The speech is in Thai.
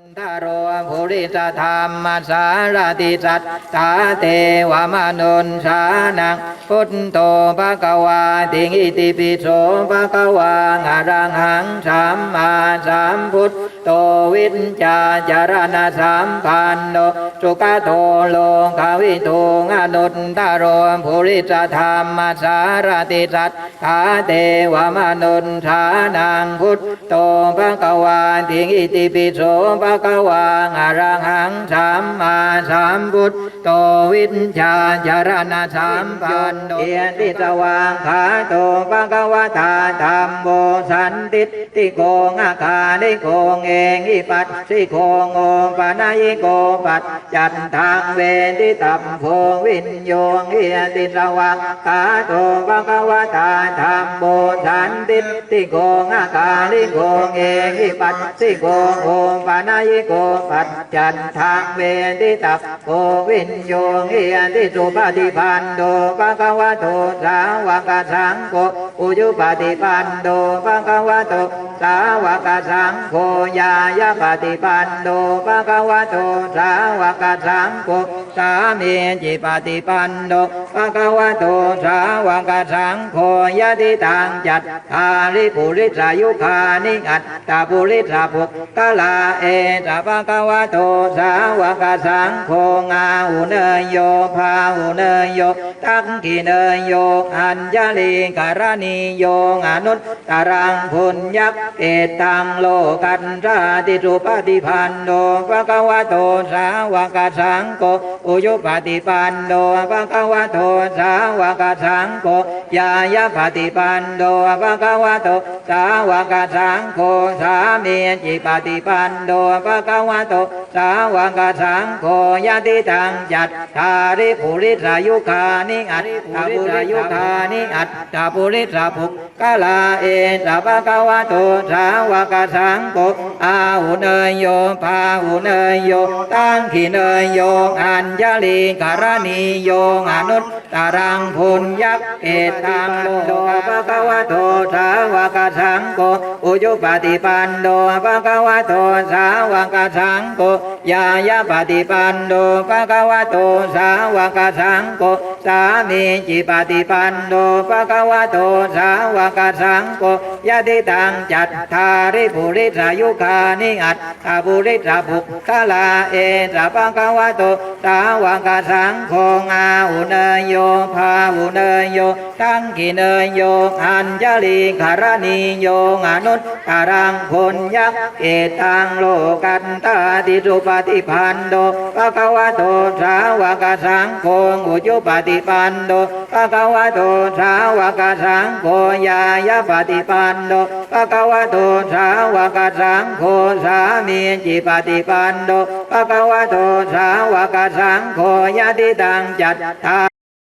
ทาโรภูริสธรรมสารติสัตตาเทวมนุนสานังพุทโธภะคะวาติงิติปิโสภะคะวางอรังหังสัมมาสัมพุทธ ตวิญญาจารณะสัมปันโนสุขโตโลกาวิทูงอนุตตโรภูริสธรรมสารติสัตตาเทวมนุนสานังพุทโตภะคะวาติงิติปิโสภะคะวางอรังหังสัมมาสัมพุทโตวิญญาจารณะสัมปันโนเอียนติสว่างขาโตภะคะวะตาธรรมโมสันติติโกงอาคานิโกงเองอิปัสสิโกงโอปะนายโกปัจจันทางเวทิตัมโพวินโยงเอียนติสว่างขาโตภะคะวะตาธรรมโมสันติติโกงอาคานิโกเองอิปัสสิโกงโอปะนายโกปัจจันทางเวทิตัมโพวินโยงเอียนติสุปฏิปันโดภะคะวะโตสาวกสังโฆ อุจุปฏิปันโดภะคะวะโตสาวกสังโฆยายาปฏิปันโดภะคะวะโตสาวกสังโฆสามีจิปฏิปันโดภะคะวะโตสาวกสังโฆยะติตังจัตตาริปุริสายุคานิอัตตาปุริสาภุกะลาเอตภะคะวะโตสาวกสังโฆงาหุเนยโยภาหุเนยโยตักกิเนยโยอัญญลีการณิโยอนุตตรังพุญยักเอตังโลกันราติสุปฏิพันโนภะคะวะโตสาวกสังโฆ อุยุปฏิปันโนภะคะวะโตสาวกสังโฆยายาปฏิปันโนภะคะวะโตสาวกสังโฆสามีจิปฏิปันโนภะคะวะโตสาวกสังโฆยะติตังจัตตาริปุริสายุคานิอัตตาปุริยุคานิอัตตาปุริสาภุกะลาเอสะภะคะวะโตสาวกสังโฆอาหุเนยโยภาหุเนยโยตังขิเนยโยอัญาลีการณิโยอนุตตรังพุญยักเอตังโลภะคะวะโตสาวกสังโฆ อุจุปฏิปันโนภะคะวะโตสาวกสังโฆยายาปฏิปันโนภะคะวะโตสาวกสังโฆสามีจิปฏิปันโนภะคะวะโตสาวกสังโฆยะติตังจัตตาริปุริสายุคานิอัตตาปุริสาภุคลาเอสะภะคะวะโตสาวกสังโฆอาหุเนยโยภาหุเนยโยตังกิเนยโยอัญญลีคารณิโยอนุตตรังพุญยักเอตังโลกันตาติสุปฏิพันโดภะคะวะโตสาวกสังโฆอุจุปฏิปันโดภะคะวะโตสาวกสังโฆยายาปฏิปันโดภะคะวะโตสาวกสังโฆสามีจิปฏิปันโดภะคะวะโตสาวกสังโฆยะติตังจัตตา